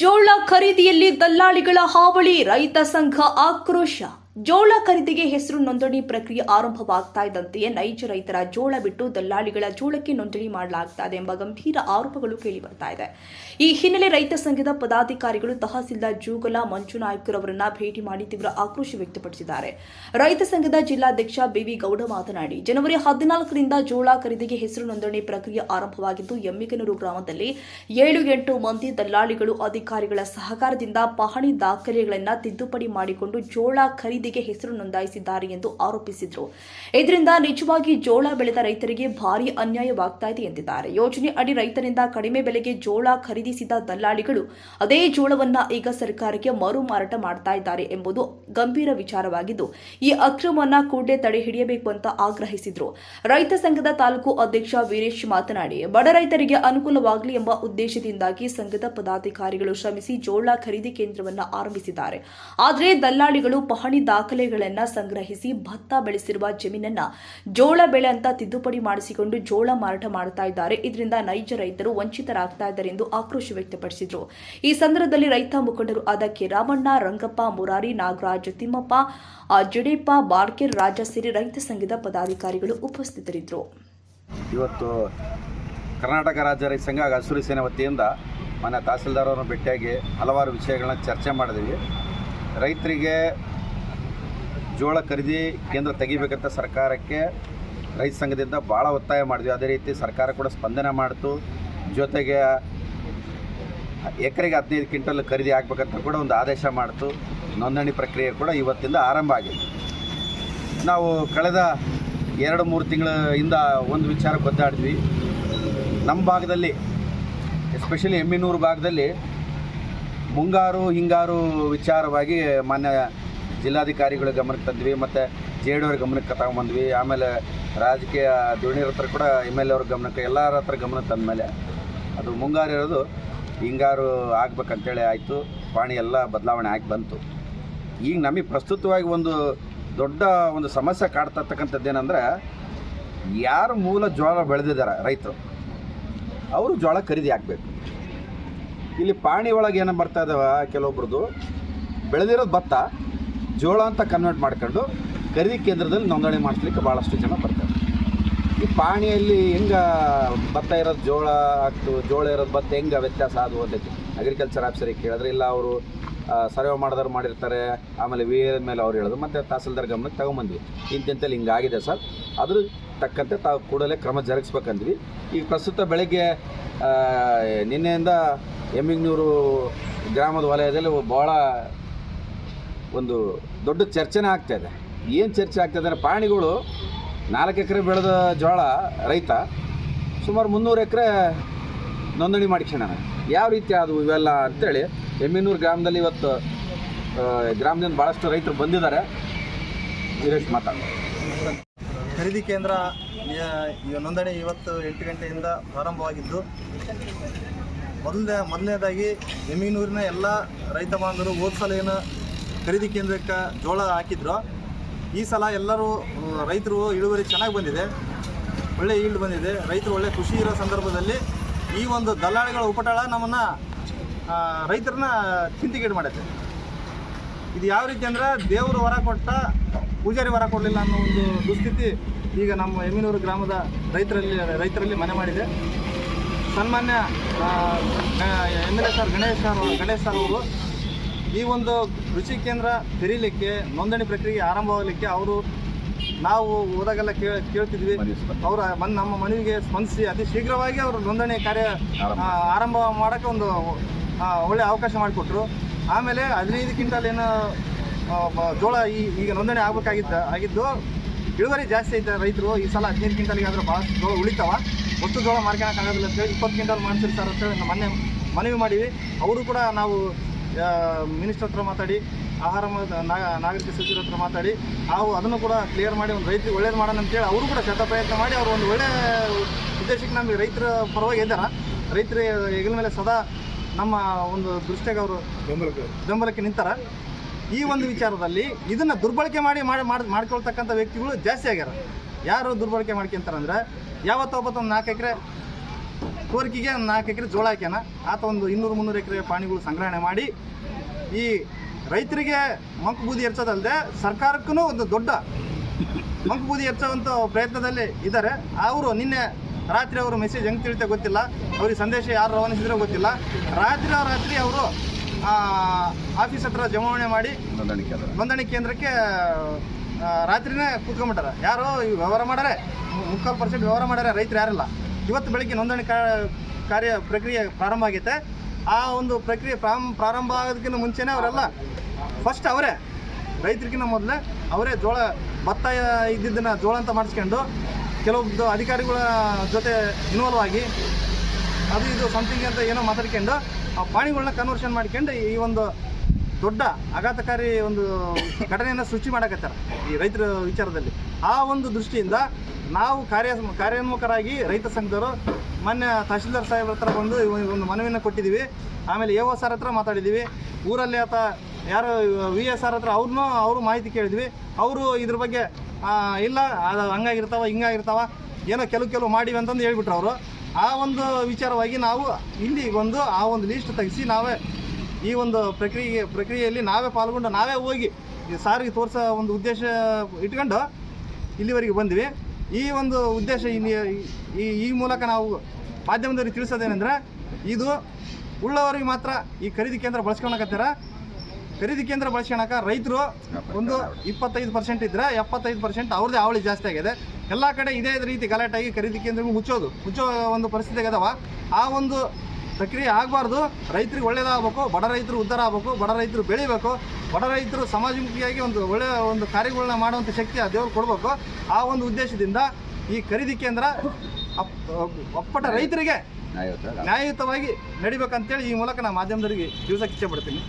ಜೋಳ ಖರೀದಿಯಲ್ಲಿ ದಲ್ಲಾಳಿಗಳ ಹಾವಳಿ ರೈತ ಸಂಘ ಆಕ್ರೋಶ. ಜೋಳ ಖರೀದಿಗೆ ಹೆಸರು ನೋಂದಣಿ ಪ್ರಕ್ರಿಯೆ ಆರಂಭವಾಗ್ತಾ ಇದ್ದಂತೆಯೇ ನೈಜ ರೈತರ ಜೋಳ ಬಿಟ್ಟು ದಲ್ಲಾಳಿಗಳ ಜೋಳಕ್ಕೆ ನೋಂದಣಿ ಮಾಡಲಾಗ್ತಾ ಇದೆ ಎಂಬ ಗಂಭೀರ ಆರೋಪಗಳು ಕೇಳಿಬರ್ತಾ ಇದೆ. ಈ ಹಿನ್ನೆಲೆ ರೈತ ಸಂಘದ ಪದಾಧಿಕಾರಿಗಳು ತಹಸೀಲ್ದಾರ್ ಜೂಗಲ ಮಂಜುನಾಯ್ಕರವರನ್ನ ಭೇಟಿ ಮಾಡಿ ತೀವ್ರ ಆಕ್ರೋಶ ವ್ಯಕ್ತಪಡಿಸಿದ್ದಾರೆ. ರೈತ ಸಂಘದ ಜಿಲ್ಲಾಧ್ಯಕ್ಷ ಬಿವಿ ಗೌಡ ಮಾತನಾಡಿ, ಜನವರಿ ಹದಿನಾಲ್ಕರಿಂದ ಜೋಳ ಖರೀದಿಗೆ ಹೆಸರು ನೋಂದಣಿ ಪ್ರಕ್ರಿಯೆ ಆರಂಭವಾಗಿದ್ದು, ಎಮ್ಮಿಗನೂರು ಗ್ರಾಮದಲ್ಲಿ ಏಳು ಎಂಟು ಮಂದಿ ದಲ್ಲಾಳಿಗಳು ಅಧಿಕಾರಿಗಳ ಸಹಕಾರದಿಂದ ಪಹಣಿ ದಾಖಲೆಗಳನ್ನು ತಿದ್ದುಪಡಿ ಮಾಡಿಕೊಂಡು ಜೋಳ ಖರೀದಿಗೆ ಹೆಸರು ನೋಂದಾಯಿಸಿದ್ದಾರೆ ಎಂದು ಆರೋಪಿಸಿದ್ರು. ಇದರಿಂದ ನಿಜವಾಗಿ ಜೋಳ ಬೆಳೆದ ರೈತರಿಗೆ ಭಾರಿ ಅನ್ಯಾಯವಾಗ್ತಾ ಇದೆ ಎಂದಿದ್ದಾರೆ. ಯೋಜನೆ ಅಡಿ ರೈತರಿಂದ ಕಡಿಮೆ ಬೆಲೆಗೆ ಜೋಳ ಖರೀದಿಸಿದ ದಲ್ಲಾಳಿಗಳು ಅದೇ ಜೋಳವನ್ನ ಈಗ ಸರ್ಕಾರಕ್ಕೆ ಮರು ಮಾರಾಟ ಮಾಡ್ತಾ ಇದ್ದಾರೆ ಎಂಬುದು ಗಂಭೀರ ವಿಚಾರವಾಗಿದ್ದು, ಈ ಅಕ್ರಮವನ್ನ ಕೂಡಲೇ ತಡೆ ಹಿಡಿಯಬೇಕು ಅಂತ ಆಗ್ರಹಿಸಿದ್ರು. ರೈತ ಸಂಘದ ತಾಲೂಕು ಅಧ್ಯಕ್ಷ ವೀರೇಶ್ ಮಾತನಾಡಿ, ಬಡ ರೈತರಿಗೆ ಅನುಕೂಲವಾಗಲಿ ಎಂಬ ಉದ್ದೇಶದಿಂದಾಗಿ ಸಂಘದ ಪದಾಧಿಕಾರಿಗಳು ಶ್ರಮಿಸಿ ಜೋಳ ಖರೀದಿ ಕೇಂದ್ರವನ್ನ ಆರಂಭಿಸಿದ್ದಾರೆ. ಆದರೆ ದಲ್ಲಾಳಿಗಳು ಪಹಣಿ ದಾಖಲೆಗಳನ್ನ ಸಂಗ್ರಹಿಸಿ ಭತ್ತ ಬೆಳೆಸಿರುವ ಜಮೀನನ್ನ ಜೋಳ ಬೆಳೆ ಅಂತ ತಿದ್ದುಪಡಿ ಮಾಡಿಸಿಕೊಂಡು ಜೋಳ ಮಾರಾಟ ಮಾಡ್ತಾ ಇದ್ದಾರೆ. ಇದರಿಂದ ನೈಜ ರೈತರು ವಂಚಿತರಾಗ್ತಾ ಇದ್ದಾರೆ ಎಂದು ಆಕ್ರೋಶ ವ್ಯಕ್ತಪಡಿಸಿದರು. ಈ ಸಂದರ್ಭದಲ್ಲಿ ರೈತ ಮುಖಂಡರು ಅದಕ್ಕೆ ರಾಮಣ್ಣ, ರಂಗಪ್ಪ, ಮುರಾರಿ, ನಾಗರಾಜ್, ತಿಮ್ಮಪ್ಪ ಜಡೇಪ್ಪ ಬಾರ್ಕೆರ್, ರಾಜ ಸೇರಿ ರೈತ ಸಂಘದ ಪದಾಧಿಕಾರಿಗಳು ಉಪಸ್ಥಿತರಿದ್ದರು. ಇವತ್ತು ಕರ್ನಾಟಕ ರಾಜ್ಯ ರೈತ ಸಂಘ ಹಾಗೂ ಹಸಿರು ಸೇನೆ ವತಿಯಿಂದ ಮನೆ ತಹಸೀಲ್ದಾರ್ ಅವರನ್ನು ಭೇಟಿಯಾಗಿ ಹಲವಾರು ವಿಷಯಗಳನ್ನ ಚರ್ಚೆ ಮಾಡಿದ್ವಿ. ರೈತರಿಗೆ ಜೋಳ ಖರೀದಿ ಕೇಂದ್ರ ತೆಗಿಬೇಕಂತ ಸರ್ಕಾರಕ್ಕೆ ರೈತ ಸಂಘದಿಂದ ಭಾಳ ಒತ್ತಾಯ ಮಾಡಿದ್ವಿ. ಅದೇ ರೀತಿ ಸರ್ಕಾರ ಕೂಡ ಸ್ಪಂದನೆ ಮಾಡಿತು. ಜೊತೆಗೆ ಎಕರೆಗೆ ಹದಿನೈದು ಕ್ವಿಂಟಲ್ ಖರೀದಿ ಆಗಬೇಕಂತ ಕೂಡ ಒಂದು ಆದೇಶ ಮಾಡಿತು. ನೋಂದಣಿ ಪ್ರಕ್ರಿಯೆ ಕೂಡ ಇವತ್ತಿಂದ ಆರಂಭ ಆಗಿದೆ. ನಾವು ಕಳೆದ ಎರಡು, ಮೂರು ತಿಂಗಳಿಂದ ಒಂದು ವಿಚಾರ ಗೊತ್ತಾಡಿದ್ವಿ. ನಮ್ಮ ಭಾಗದಲ್ಲಿ, ಎಸ್ಪೆಷಲಿ ಎಮ್ಮಿನೂರು ಭಾಗದಲ್ಲಿ ಮುಂಗಾರು, ಹಿಂಗಾರು ವಿಚಾರವಾಗಿ ಮಾನ್ಯ ಜಿಲ್ಲಾಧಿಕಾರಿಗಳ ಗಮನಕ್ಕೆ ತಂದ್ವಿ, ಮತ್ತು ಜೆ ಡಿ ಅವ್ರ ಗಮನಕ್ಕೆ ತಗೊಂಬಂದ್ವಿ. ಆಮೇಲೆ ರಾಜಕೀಯ ಧುರೀಣರ ಹತ್ರ ಕೂಡ ಎಂ ಎಲ್ ಎ ಅವ್ರ ಗಮನಕ್ಕೆ, ಎಲ್ಲರ ಹತ್ರ ಗಮನ ತಂದಮೇಲೆ ಅದು ಮುಂಗಾರು ಇರೋದು ಹಿಂಗಾರು ಆಗ್ಬೇಕಂತೇಳಿ ಆಯಿತು. ಪಾಣಿ ಎಲ್ಲ ಬದಲಾವಣೆ ಆಗಿ ಬಂತು. ಈಗ ನಮಗೆ ಪ್ರಸ್ತುತವಾಗಿ ಒಂದು ದೊಡ್ಡ ಒಂದು ಸಮಸ್ಯೆ ಕಾಡ್ತಕ್ಕಂಥದ್ದು ಏನಂದರೆ, ಯಾರು ಮೂಲ ಜೋಳ ಬೆಳೆದಿದ್ದಾರೆ ರೈತರು, ಅವರು ಜೋಳ ಖರೀದಿ ಆಗಬೇಕು. ಇಲ್ಲಿ ಪಾಣಿ ಒಳಗೆ ಏನೋ ಬರ್ತಾ ಇದ್ದಾವೆ ಕೆಲವೊಬ್ರದ್ದು, ಬೆಳೆದಿರೋದು ಭತ್ತ ಜೋಳ ಅಂತ ಕನ್ವರ್ಟ್ ಮಾಡ್ಕೊಂಡು ಖರೀದಿ ಕೇಂದ್ರದಲ್ಲಿ ನೋಂದಣಿ ಮಾಡಿಸ್ಲಿಕ್ಕೆ ಭಾಳಷ್ಟು ಜನ ಬರ್ತಾರೆ. ಈ ಪಾಣಿಯಲ್ಲಿ ಹೆಂಗೆ ಭತ್ತ ಇರೋದು ಜೋಳ ಆಗ್ತು, ಜೋಳ ಇರೋದು ಭತ್ತ ಹೆಂಗೆ ವ್ಯತ್ಯಾಸ ಅದು ಅಂತೈತಿ ಅಗ್ರಿಕಲ್ಚರ್ ಆಫೀಸರಿಗೆ ಕೇಳಿದ್ರೆ, ಇಲ್ಲ, ಅವರು ಸರ್ವೆ ಮಾಡಿದವ್ರು ಮಾಡಿರ್ತಾರೆ, ಆಮೇಲೆ ವಿ ಮೇಲೆ ಅವ್ರು ಹೇಳೋದು ಮತ್ತು ತಹಸೀಲ್ದಾರ್ ಗಮನಕ್ಕೆ ತಗೊಂಬಂದ್ವಿ. ಇಂತಿಂತಲ್ಲಿ ಹಿಂಗಾಗಿದೆ ಸರ್. ಅದ್ರ ತಕ್ಕಂತೆ ತಾವು ಕೂಡಲೇ ಕ್ರಮ ಜರುಗಿಸ್ಬೇಕಂದ್ವಿ. ಈಗ ಪ್ರಸ್ತುತ ಬೆಳಗ್ಗೆ ನಿನ್ನೆಯಿಂದ ಎಮ್ಮಿಗ್ನೂರು ಗ್ರಾಮದ ವಲಯದಲ್ಲಿ ಭಾಳ ಒಂದು ದೊಡ್ಡ ಚರ್ಚೆನೇ ಆಗ್ತಾ ಇದೆ. ಏನು ಚರ್ಚೆ ಆಗ್ತಾಯಿದೆ ಅಂದರೆ ಪ್ರಾಣಿಗಳು ನಾಲ್ಕು ಎಕರೆ ಬೆಳೆದ ಜೋಳ ರೈತ ಸುಮಾರು ಮುನ್ನೂರು ಎಕರೆ ನೋಂದಣಿ ಮಾಡಿಸ್ಕೊಂಡಾನ ಯಾವ ರೀತಿ ಅದು ಇವೆಲ್ಲ ಅಂತೇಳಿ ಎಮ್ಮಿನೂರು ಗ್ರಾಮದಲ್ಲಿ ಇವತ್ತು ಗ್ರಾಮದಿಂದ ಭಾಳಷ್ಟು ರೈತರು ಬಂದಿದ್ದಾರೆ. ವೀರೇಶ್ ಮಾತಾಡ ಖರೀದಿ ಕೇಂದ್ರ ನೋಂದಣಿ ಇವತ್ತು ಎಂಟು ಗಂಟೆಯಿಂದ ಪ್ರಾರಂಭವಾಗಿದ್ದು, ಮೊದಲನೇ, ಮೊದಲನೇದಾಗಿ ಎಮ್ಮಿನೂರಿನ ಎಲ್ಲ ರೈತ ಬಾಂಧವರು ಹೋದ ಏನು ಖರೀದಿ ಕೇಂದ್ರಕ್ಕೆ ಜೋಳ ಹಾಕಿದ್ರು. ಈ ಸಲ ಎಲ್ಲರೂ ರೈತರು ಇಳುವರಿ ಚೆನ್ನಾಗಿ ಬಂದಿದೆ. ಒಳ್ಳೆ ಈಲ್ಡ್ ಬಂದಿದೆ. ರೈತರು ಒಳ್ಳೆ ಖುಷಿ ಇರೋ ಸಂದರ್ಭದಲ್ಲಿ ಈ ಒಂದು ದಲ್ಲಾಳಿಗಳ ಉಪಟಳ ನಮ್ಮನ್ನು ರೈತರನ್ನ ಚಿಂತೆಗೀಡು ಮಾಡುತ್ತೆ. ಇದು ಯಾವ ರೀತಿ ಅಂದರೆ ದೇವರು ವರ ಕೊಟ್ಟ, ಪೂಜಾರಿ ವರ ಕೊಡಲಿಲ್ಲ ಅನ್ನೋ ಒಂದು ದುಸ್ಥಿತಿ ಈಗ ನಮ್ಮ ಯಮಿನೂರು ಗ್ರಾಮದ ರೈತರಲ್ಲಿ ರೈತರಲ್ಲಿ ಮನೆ ಮಾಡಿದೆ. ಸನ್ಮಾನ್ಯ M L A sir, Ganesh sir Ganesh sir ಅವರು ಈ ಒಂದು ಕೃಷಿ ಕೇಂದ್ರ ತೆರೀಲಿಕ್ಕೆ ನೋಂದಣಿ ಪ್ರಕ್ರಿಯೆ ಆರಂಭವಾಗಲಿಕ್ಕೆ ಅವರು ನಾವು ಹೋದಾಗೆಲ್ಲ ಕೇಳ ಕೇಳ್ತಿದ್ವಿ. ಅವರ ಮನ್ ನಮ್ಮ ಮನವಿಗೆ ಸ್ಪಂದಿಸಿ ಅತಿ ಶೀಘ್ರವಾಗಿ ಅವರು ನೋಂದಣಿ ಕಾರ್ಯ ಆರಂಭ. ಮಾಡೋಕ್ಕೆ ಒಂದು ಒಳ್ಳೆ ಅವಕಾಶ ಮಾಡಿಕೊಟ್ರು. ಆಮೇಲೆ ಹದಿನೈದು ಕ್ವಿಂಟಲ್ ಏನು ಜೋಳ ಈ ಈಗ ನೋಂದಣಿ ಆಗಬೇಕಾಗಿದ್ದ ಆಗಿದ್ದು ಇಳುವರಿ ಜಾಸ್ತಿ ಐತೆ ರೈತರು. ಈ ಸಲ ಹದಿನೈದು ಕ್ವಿಂಟಲ್ಗೆ ಆದ್ರೆ ಭಾಳಷ್ಟು ಜೋಳ ಉಳಿತಾವ. ಒಟ್ಟು ಜೋಳ ಮಾರ್ಕೊಳಕ್ಕೆ ಆಗೋದಿಲ್ಲ ಅಂತೇಳಿ ಇಪ್ಪತ್ತು ಕ್ವಿಂಟಲ್ ಮಾಡಿಸಿರ್ತಾರೆ ಸರ್ ಅಂತೇಳಿ ಮೊನ್ನೆ ಮನವಿ ಮಾಡೀವಿ. ಅವರು ಕೂಡ ನಾವು ಮಿನಿಸ್ಟರ್ ಹತ್ರ ಮಾತಾಡಿ ಆಹಾರ ನಾಗರಿಕ ಸಚಿವರ ಹತ್ರ ಮಾತಾಡಿ ನಾವು ಅದನ್ನು ಕೂಡ ಕ್ಲಿಯರ್ ಮಾಡಿ ಒಂದು ರೈತರಿಗೆ ಒಳ್ಳೇದು ಮಾಡೋಣ ಅಂತೇಳಿ ಅವರು ಕೂಡ ಶತ ಪ್ರಯತ್ನ ಮಾಡಿ ಅವರು ಒಂದು ಒಳ್ಳೆಯ ಉದ್ದೇಶಕ್ಕೆ ನಮಗೆ ರೈತರ ಪರವಾಗಿ ಇದ್ದಾರ ರೈತರ ಹೆಗಲ ಮೇಲೆ ಸದಾ ನಮ್ಮ ಒಂದು ದೃಷ್ಟಿಗೆ ಅವರು ಬೆಂಬಲಕ್ಕೆ. ನಿಂತಾರ. ಈ ಒಂದು ವಿಚಾರದಲ್ಲಿ ಇದನ್ನ ದುರ್ಬಳಕೆ ಮಾಡಿ ಮಾಡಿ ಮಾಡ್- ಮಾಡ್ಕೊಳ್ತಕ್ಕಂಥ ವ್ಯಕ್ತಿಗಳು ಜಾಸ್ತಿ ಆಗ್ಯಾರ. ಯಾರು ದುರ್ಬಳಕೆ ಮಾಡ್ಕೊಂತಾರಂದ್ರೆ ಯಾವತ್ತೋ ಒಬ್ಬತ್ತು ಒಂದು ನಾಲ್ಕು ಎಕರೆ ಕೋರಿಕೆಗೆ ಒಂದು ನಾಲ್ಕು ಎಕರೆ ಜೋಳ ಹಾಕ್ಯಾನ. ಆತ ಒಂದು ಇನ್ನೂರು ಮುನ್ನೂರು ಎಕರೆ ಪಾಣಿಗಳು ಸಂಗ್ರಹಣೆ ಮಾಡಿ ಈ ರೈತರಿಗೆ ಮಂಕು ಬೂದಿ ಹೆಚ್ಚೋದಲ್ಲದೆ ಸರ್ಕಾರಕ್ಕೂ ಒಂದು ದೊಡ್ಡ ಮಂಕು ಬೂದಿ ಎರ್ಚುವಂಥ ಪ್ರಯತ್ನದಲ್ಲಿ ಇದ್ದಾರೆ ಅವರು ನಿನ್ನೆ ರಾತ್ರಿ ಅವರು ಮೆಸೇಜ್ ಹೆಂಗೆ ತಿಳಿತೆ ಗೊತ್ತಿಲ್ಲ. ಅವ್ರಿಗೆ ಸಂದೇಶ ಯಾರು ರವಾನಿಸಿದ್ರೆ ಗೊತ್ತಿಲ್ಲ. ರಾತ್ರಿ ರಾತ್ರಿ ಅವರು ಆಫೀಸ್ ಹತ್ರ ಜಮಾವಣೆ ಮಾಡಿ ನೋಂದಣಿ ಕೇಂದ್ರ. ನೋಂದಣಿ ಕೇಂದ್ರಕ್ಕೆ ರಾತ್ರಿನೇ ಕೂತ್ಕೊಂಡ್ಬಿಟ್ಟಾರೆ. ಯಾರೋ ಈ ವ್ಯವಹಾರ ಮಾಡಾರೆ. ಮುಕ್ಕಾಲು ಪರ್ಸೆಂಟ್ ವ್ಯವಹಾರ ಮಾಡ್ಯಾರ ರೈತರು ಯಾರಿಲ್ಲ. ಇವತ್ತು ಬೆಳಗ್ಗೆ ನೋಂದಣಿ ಕಾರ್ಯ ಪ್ರಕ್ರಿಯೆ ಪ್ರಾರಂಭ ಆಗೈತೆ. ಆ ಒಂದು ಪ್ರಕ್ರಿಯೆ ಪ್ರಾರಂಭ ಆಗೋದಕ್ಕಿಂತ ಮುಂಚೆನೇ ಅವರೆಲ್ಲ ಫಸ್ಟ್ ಅವರೇ, ರೈತರಿಗಿಂತ ಮೊದಲೇ ಅವರೇ ಜೋಳ ಭತ್ತ ಇದ್ದಿದ್ದನ್ನು ಜೋಳ ಅಂತ ಮಾಡಿಸ್ಕೊಂಡು ಕೆಲವೊಂದು ಅಧಿಕಾರಿಗಳ ಜೊತೆ ಇನ್ವಾಲ್ವ್ ಆಗಿ ಅದು ಇದು ಸಮಥಿಂಗ್ ಅಂತ ಏನೋ ಮಾತಾಡ್ಕೊಂಡು ಆ ಪಾಣಿಗಳನ್ನ ಕನ್ವರ್ಷನ್ ಮಾಡ್ಕೊಂಡು ಈ ಒಂದು ದೊಡ್ಡ ಆಘಾತಕಾರಿ ಒಂದು ಘಟನೆಯನ್ನು ಸೃಷ್ಟಿ ಮಾಡಕತ್ತಾರ ಈ ರೈತರ ವಿಚಾರದಲ್ಲಿ. ಆ ಒಂದು ದೃಷ್ಟಿಯಿಂದ ನಾವು ಕಾರ್ಯ ಕಾರ್ಯೋನ್ಮುಖರಾಗಿ ರೈತ ಸಂಘದವರು ಮೊನ್ನೆ ತಹಶೀಲ್ದಾರ್ ಸಾಹೇಬ್ರ ಹತ್ರ ಬಂದು ಒಂದು ಮನವಿಯನ್ನು ಕೊಟ್ಟಿದ್ದೀವಿ. ಆಮೇಲೆ ಎ ಓ ಸರ್ ಹತ್ರ ಮಾತಾಡಿದ್ದೀವಿ. ಊರಲ್ಲಿ ಆತ ಯಾರು ವಿ ಎಸ್ ಆರ್ ಹತ್ರ ಅವ್ರನ್ನೂ ಅವರು ಮಾಹಿತಿ ಕೇಳಿದ್ವಿ. ಅವರು ಇದ್ರ ಬಗ್ಗೆ ಇಲ್ಲ, ಅದು ಹಂಗಾಗಿರ್ತಾವ, ಹಿಂಗಾಗಿರ್ತಾವ, ಏನೋ ಕೆಲವು ಕೆಲವು ಮಾಡಿವಿ ಅಂತಂದು ಹೇಳ್ಬಿಟ್ರು ಅವರು. ಆ ಒಂದು ವಿಚಾರವಾಗಿ ನಾವು ಇಲ್ಲಿ ಬಂದು ಆ ಒಂದು ಲೀಸ್ಟ್ ತೆಗೆಸಿ ನಾವೇ ಈ ಒಂದು ಪ್ರಕ್ರಿಯೆ ಪ್ರಕ್ರಿಯೆಯಲ್ಲಿ ನಾವೇ ಪಾಲ್ಗೊಂಡು ನಾವೇ ಹೋಗಿ ಸಾರಿಗೆ ತೋರಿಸೋ ಒಂದು ಉದ್ದೇಶ ಇಟ್ಕೊಂಡು ಇಲ್ಲಿವರೆಗೆ ಬಂದ್ವಿ. ಈ ಒಂದು ಉದ್ದೇಶ ಈ ಈ ಮೂಲಕ ನಾವು ಮಾಧ್ಯಮದಲ್ಲಿ ತಿಳಿಸೋದೇನೆಂದ್ರೆ, ಇದು ಉಳ್ಳವರಿಗೆ ಮಾತ್ರ ಈ ಖರೀದಿ ಕೇಂದ್ರ ಬಳಸ್ಕೊಳಕತ್ತೀರ? ಖರೀದಿ ಕೇಂದ್ರ ಬಳಸ್ಕೊಳಕ ರೈತರು ಒಂದು ಇಪ್ಪತ್ತೈದು ಪರ್ಸೆಂಟ್ ಇದ್ರೆ ಎಪ್ಪತ್ತೈದು ಪರ್ಸೆಂಟ್ ಅವ್ರದ್ದೇ ಅವಳಿ ಜಾಸ್ತಿ ಆಗಿದೆ. ಎಲ್ಲ ಕಡೆ ಇದೇ ರೀತಿ ಗಲಾಟಾಗಿ ಖರೀದಿ ಕೇಂದ್ರಗಳು ಮುಚ್ಚೋದು, ಮುಚ್ಚೋ ಒಂದು ಪರಿಸ್ಥಿತಿ ಅದಾವ. ಆ ಒಂದು ಪ್ರಕ್ರಿಯೆ ಆಗಬಾರ್ದು. ರೈತರಿಗೆ ಒಳ್ಳೇದಾಗಬೇಕು ಬಡ ರೈತರು ಉದ್ಧಾರ ಆಗಬೇಕು ಬಡ ರೈತರು ಬೆಳಿಬೇಕು ಬಡ ರೈತರು ಸಮಾಜಮುಖಿಯಾಗಿ ಒಂದು ಒಳ್ಳೆಯ ಒಂದು ಕಾರ್ಯಗಳನ್ನ ಮಾಡುವಂಥ ಶಕ್ತಿ ಆ ದೇವ್ರು ಕೊಡಬೇಕು. ಆ ಒಂದು ಉದ್ದೇಶದಿಂದ ಈ ಖರೀದಿ ಕೇಂದ್ರ ಒಪ್ಪಟ ರೈತರಿಗೆ ನ್ಯಾಯಯುತ ನ್ಯಾಯಯುತವಾಗಿ ನಡಿಬೇಕಂತೇಳಿ ಈ ಮೂಲಕ ನಾನು ಮಾಧ್ಯಮದವರಿಗೆ ತಿಳಿಸೋಕೆ ಇಚ್ಛೆ ಪಡ್ತೀನಿ.